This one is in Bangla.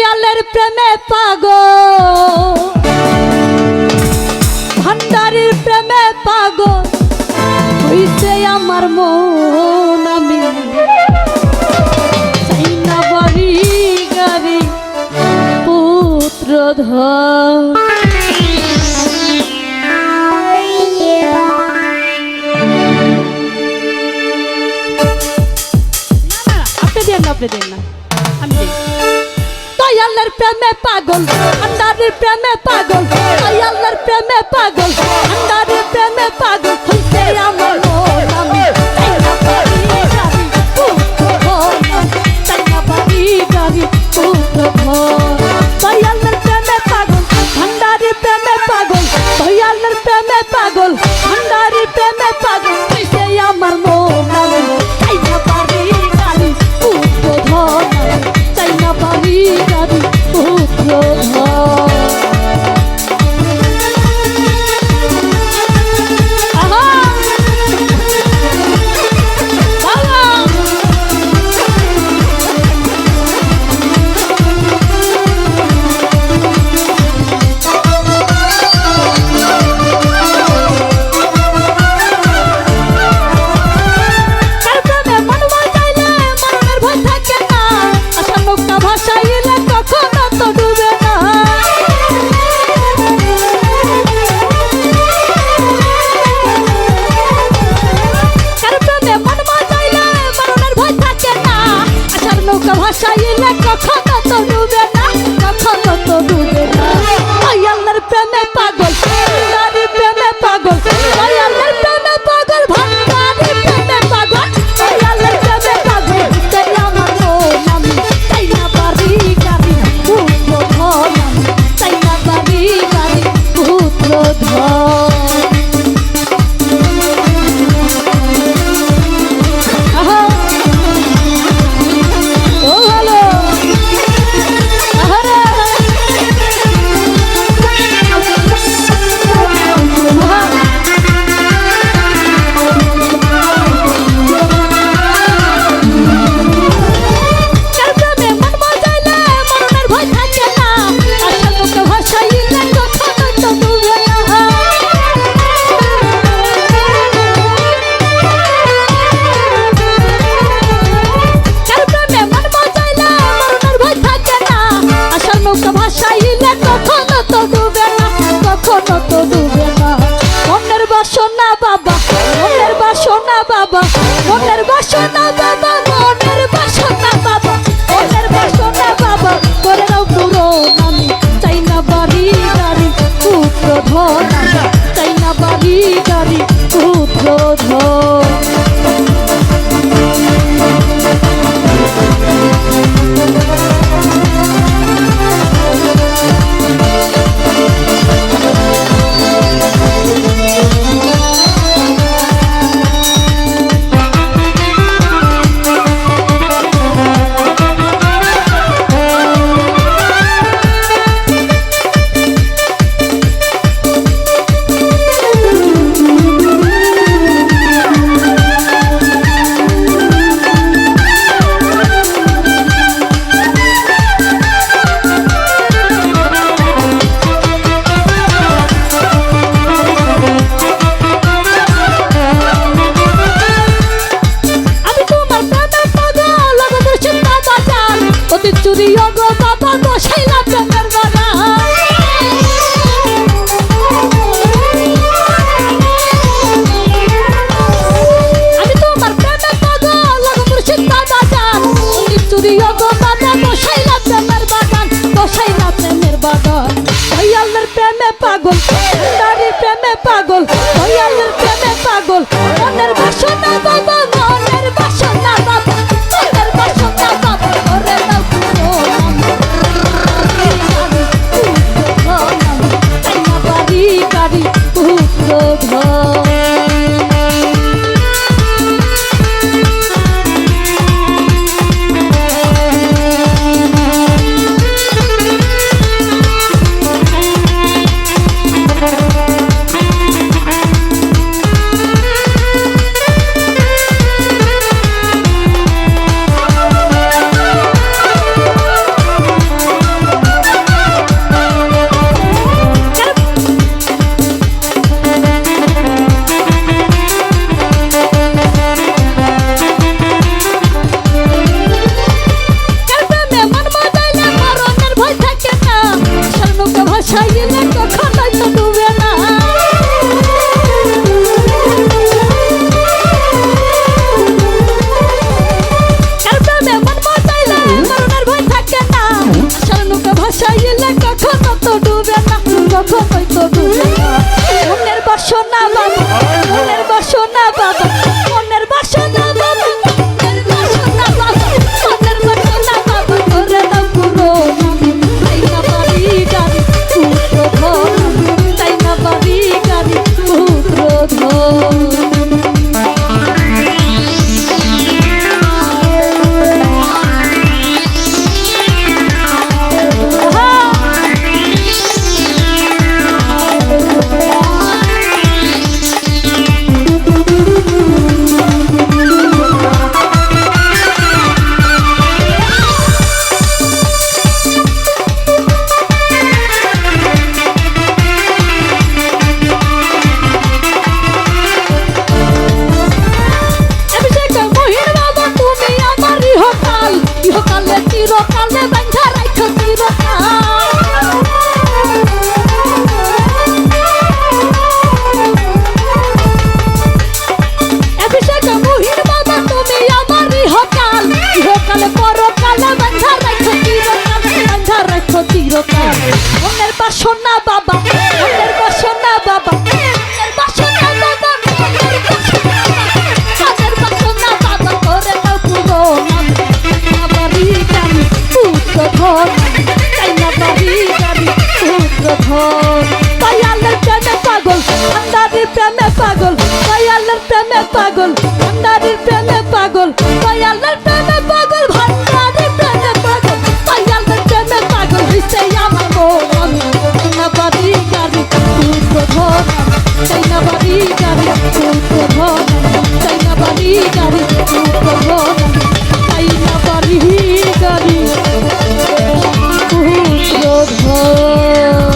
দয়ালের প্রেমে পাগ ভান্ডারির প্রেমে পাগ হইছে আমার মন আমি। চাইনা বাড়ি গাড়ি, পুত্র ধর আপনি দেন না আমি দেন আল্লাহর প্রেমে পাগল আন্ডারের প্রেমে পাগল আই আল্লাহর প্রেমে পাগল আন্ডারের প্রেমে পাগল। বাসনা বাবা, মনের বাসনা বাবা, মনের বাসনা বাবা, মনের বাসনা বাবা, মনের বাসনা বাবা করে নাও পুরো আমি চাই না বাড়ি গাড়ি পুত্র ধরা পাগল গাড়ি পুত্র ধন দয়ালের প্রেমে পাগল পাগল। চাইনা বাড়ি গাড়ি প্রধান চাইনা বাড়ি গাড়ি প্রধান চাইনা বাড়ি গাড়ি প্রধান